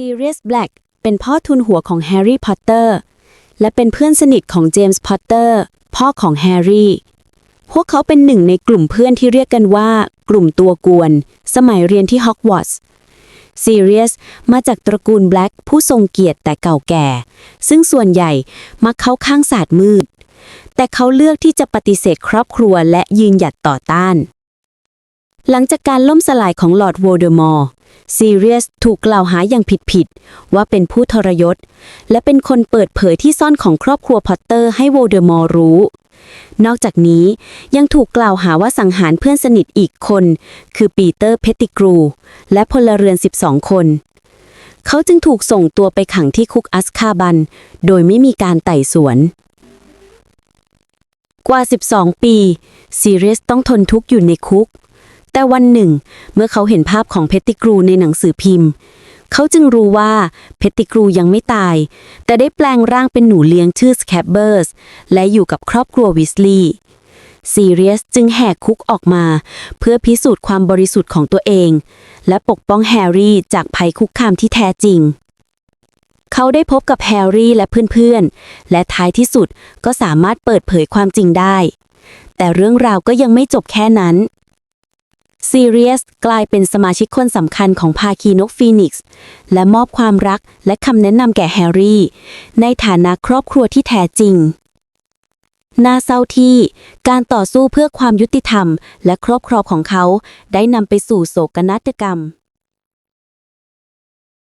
ซีเรียสแบล็กเป็นพ่อทุนหัวของแฮร์รี่พอตเตอร์และเป็นเพื่อนสนิทของเจมส์พอตเตอร์พ่อของแฮร์รี่ พวกเขาเป็นหนึ่งในกลุ่มเพื่อนที่เรียกกันว่า กลุ่มตัวกวน สมัยเรียนที่ฮอกวอตส์ซีเรียสมาจากตระกูลแบล็กผู้ทรงเกียรติแต่เก่าแก่ ซึ่งส่วนใหญ่มักเข้าข้างศาสตร์มืด แต่เขาเลือกที่จะปฏิเสธครอบครัวและยืนหยัดต่อต้าน หลังจากการล่มสลายของลอร์ดโวลเดอมอร์ซีเรียสถูกกล่าวหาอย่างผิดๆว่าเป็นผู้ทรยศ และเป็นคนเปิดเผยที่ซ่อนของครอบครัวพอตเตอร์ให้โวลเดอมอร์รู้ นอกจากนี้ยังถูกกล่าวหาว่าสังหารเพื่อนสนิทอีกคน คือปีเตอร์เพตติกรู และพลเรือน 12 คน เขาจึงถูกส่งตัวไปขังที่คุกอัสคาบัน โดยไม่มีการไต่สวน กว่า 12 ปีซีเรียสต้องทนทุกข์อยู่ในคุก แต่วันหนึ่ง เมื่อเขาเห็นภาพของเพตติกรูในหนังสือพิมพ์ เขาจึงรู้ว่าเพตติกรูยังไม่ตาย แต่ได้แปลงร่างเป็นหนูเลี้ยงชื่อสแคปเบอร์สและอยู่กับครอบครัววิสลีย์ซีเรียสจึงแหกคุกออกมา เพื่อพิสูจน์ความบริสุทธิ์ของตัวเอง และปกป้องแฮร์รี่จากภัยคุกคามที่แท้จริง เขาได้พบกับแฮร์รี่และเพื่อนๆ และท้ายที่สุดก็สามารถเปิดเผยความจริงได้ แต่เรื่องราวก็ยังไม่จบแค่นั้น ซีเรียสกลายเป็นสมาชิกคนสำคัญของภาคีนกฟีนิกซ์และมอบความรักและคำแนะนำแก่แฮร์รี่ ในฐานะครอบครัวที่แท้จริงน่าเศร้าที่การต่อสู้เพื่อความยุติธรรม และครอบครองของเขาได้นำไปสู่โศกนาฏกรรม